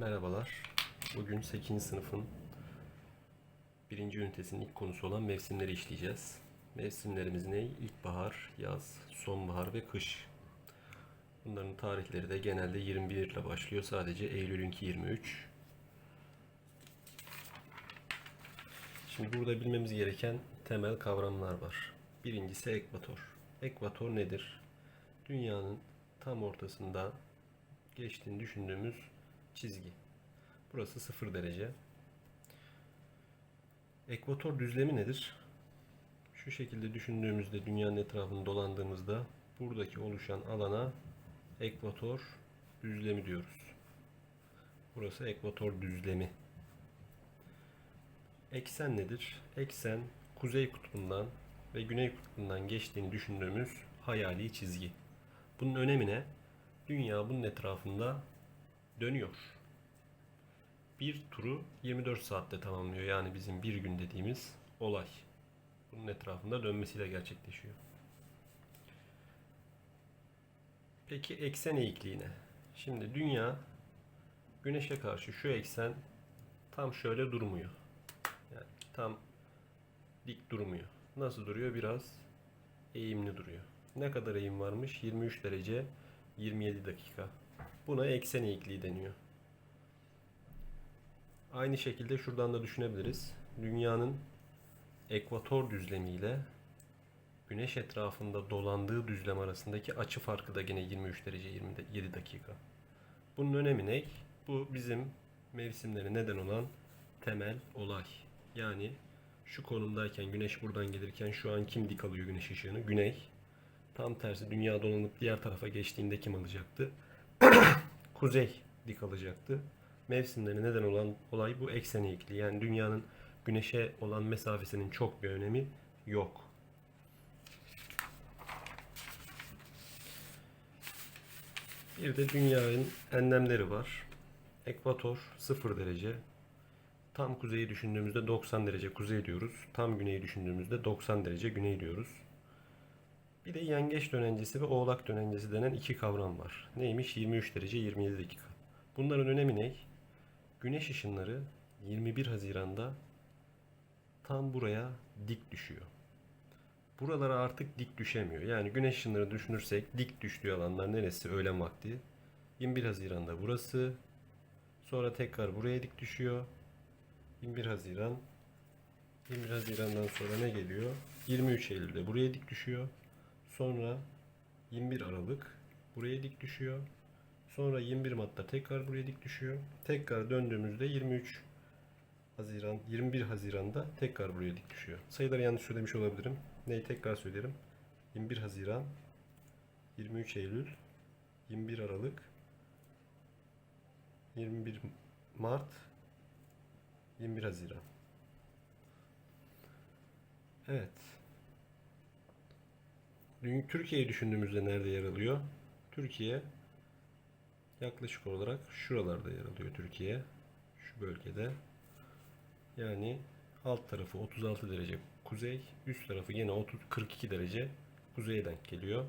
Merhabalar. Bugün 8. sınıfın 1. ünitesinin ilk konusu olan mevsimleri işleyeceğiz. Mevsimlerimiz ne? İlkbahar, yaz, sonbahar ve kış. Bunların tarihleri de genelde 21 ile başlıyor. Sadece Eylül'ünki 23. Şimdi burada bilmemiz gereken temel kavramlar var. Birincisi ekvator. Ekvator nedir? Dünyanın tam ortasında geçtiğini düşündüğümüz çizgi. Burası 0 derece. Ekvator düzlemi nedir? Şu şekilde düşündüğümüzde dünyanın etrafını dolandığımızda buradaki oluşan alana ekvator düzlemi diyoruz. Burası ekvator düzlemi. Eksen nedir? Eksen kuzey kutbundan ve güney kutbundan geçtiğini düşündüğümüz hayali çizgi. Bunun önemi ne? Dünya bunun etrafında dönüyor. Bir turu 24 saatte tamamlıyor. Yani bizim bir gün dediğimiz olay. Bunun etrafında dönmesiyle gerçekleşiyor. Peki eksen eğikliğine. Şimdi dünya güneşe karşı şu eksen tam şöyle durmuyor. Yani tam dik durmuyor. Nasıl duruyor? Biraz eğimli duruyor. Ne kadar eğim varmış? 23 derece 27 dakika. Buna eksen eğikliği deniyor. Aynı şekilde şuradan da düşünebiliriz. Dünyanın ekvator düzlemi ile güneş etrafında dolandığı düzlem arasındaki açı farkı da gene 23 derece 27 dakika. Bunun önemi ne? Bu bizim mevsimlere neden olan temel olay. Yani şu konumdayken güneş buradan gelirken şu an kim dik alıyor güneş ışığını? Güney. Tam tersi dünya dolanıp diğer tarafa geçtiğinde kim alacaktı? Kuzey dik alacaktı. Mevsimleri neden olan olay bu eksen eğikliği. Yani dünyanın güneşe olan mesafesinin çok bir önemi yok. Bir de dünyanın enlemleri var. Ekvator 0 derece. Tam kuzeyi düşündüğümüzde 90 derece kuzey diyoruz. Tam güneyi düşündüğümüzde 90 derece güney diyoruz. Bir de yengeç dönencesi ve oğlak dönencesi denen iki kavram var. Neymiş? 23 derece 27 dakika. Bunların önemi ne? Güneş ışınları 21 Haziran'da tam buraya dik düşüyor. Buralara artık dik düşemiyor. Yani güneş ışınları düşünürsek dik düştüğü alanlar neresi öğlen vakti? 21 Haziran'da burası. Sonra tekrar buraya dik düşüyor. 21 Haziran. 21 Haziran'dan sonra ne geliyor? 23 Eylül'de buraya dik düşüyor. Sonra 21 Aralık buraya dik düşüyor. Sonra 21 Mart'ta tekrar buraya dik düşüyor. Tekrar döndüğümüzde 23 Haziran, 21 Haziran'da tekrar buraya dik düşüyor. Sayıları yanlış söylemiş olabilirim. Neyi tekrar söylerim. 21 Haziran, 23 Eylül, 21 Aralık, 21 Mart, 21 Haziran. Evet. Dün- Türkiye'yi düşündüğümüzde nerede yer alıyor? Türkiye yaklaşık olarak şuralarda yer alıyor Türkiye. Şu bölgede. Yani alt tarafı 36 derece kuzey, üst tarafı yine 30 42 derece kuzeye denk geliyor.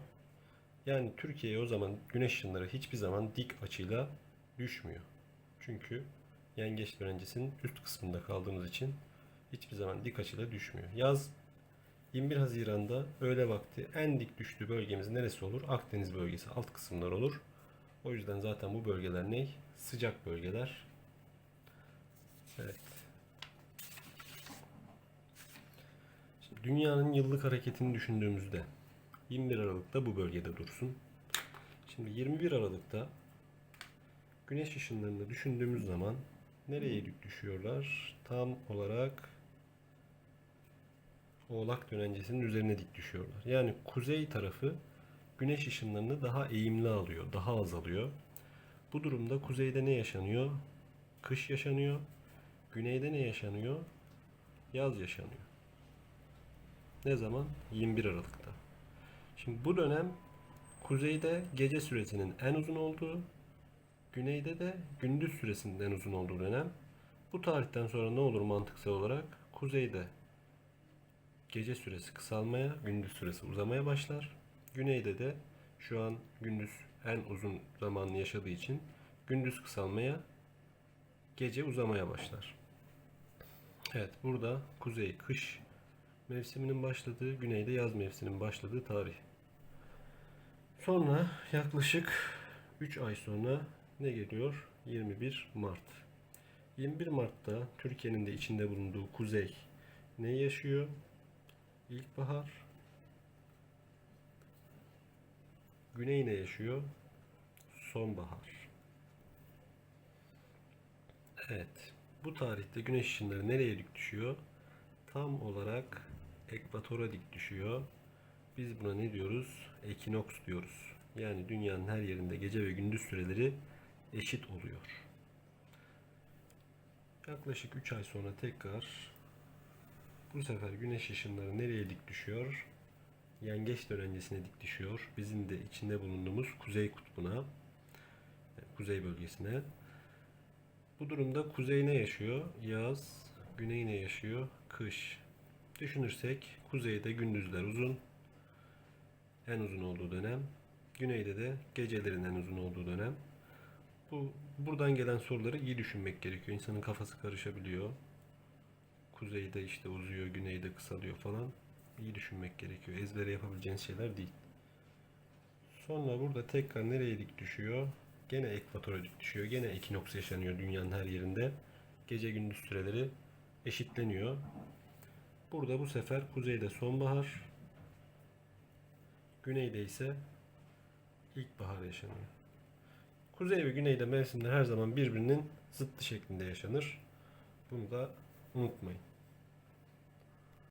Yani Türkiye'ye o zaman güneş ışınları hiçbir zaman dik açıyla düşmüyor. Çünkü yengeç dönencesinin üst kısmında kaldığımız için hiçbir zaman dik açıyla düşmüyor. Yaz 21 Haziran'da öğle vakti en dik düştüğü bölgemiz neresi olur? Akdeniz bölgesi alt kısımlar olur. O yüzden zaten bu bölgeler ne? Sıcak bölgeler. Evet. Şimdi dünyanın yıllık hareketini düşündüğümüzde 21 Aralık'ta bu bölgede dursun. Şimdi 21 Aralık'ta güneş ışınlarını düşündüğümüz zaman nereye dik düşüyorlar? Tam olarak Oğlak dönencesinin üzerine dik düşüyorlar. Yani kuzey tarafı güneş ışınlarını daha eğimli alıyor, daha az alıyor. Bu durumda kuzeyde ne yaşanıyor? Kış yaşanıyor. Güneyde ne yaşanıyor? Yaz yaşanıyor. Ne zaman? 21 Aralık'ta. Şimdi bu dönem kuzeyde gece süresinin en uzun olduğu, güneyde de gündüz süresinin en uzun olduğu dönem. Bu tarihten sonra ne olur mantıksal olarak? Kuzeyde gece süresi kısalmaya, gündüz süresi uzamaya başlar. Güneyde de şu an gündüz en uzun zamanını yaşadığı için gündüz kısalmaya, gece uzamaya başlar. Evet burada kuzey kış mevsiminin başladığı, güneyde yaz mevsiminin başladığı tarih. Sonra yaklaşık 3 ay sonra ne geliyor? 21 Mart. 21 Mart'ta Türkiye'nin de içinde bulunduğu kuzey ne yaşıyor? İlkbahar. Güney ne yaşıyor? Sonbahar. Evet. Bu tarihte güneş ışınları nereye dik düşüyor? Tam olarak ekvatora dik düşüyor. Biz buna ne diyoruz? Ekinoks diyoruz. Yani dünyanın her yerinde gece ve gündüz süreleri eşit oluyor. Yaklaşık 3 ay sonra tekrar bu sefer güneş ışınları nereye dik düşüyor? Yengeç dönencesine dik düşüyor. Bizim de içinde bulunduğumuz kuzey kutbuna, yani kuzey bölgesine. Bu durumda kuzey ne yaşıyor? Yaz. Güney ne yaşıyor? Kış. Düşünürsek kuzeyde gündüzler uzun. En uzun olduğu dönem. Güneyde de gecelerin en uzun olduğu dönem. Bu buradan gelen soruları iyi düşünmek gerekiyor. İnsanın kafası karışabiliyor. Kuzeyde işte uzuyor, güneyde kısalıyor falan. İyi düşünmek gerekiyor. Ezbere yapabileceğiniz şeyler değil. Sonra burada tekrar nereye dik düşüyor? Gene ekvatora dik düşüyor. Gene ekinoks yaşanıyor dünyanın her yerinde. Gece gündüz süreleri eşitleniyor. Burada bu sefer kuzeyde sonbahar, güneyde ise ilkbahar yaşanıyor. Kuzey ve güneyde mevsimler her zaman birbirinin zıttı şeklinde yaşanır. Bunu da unutmayın.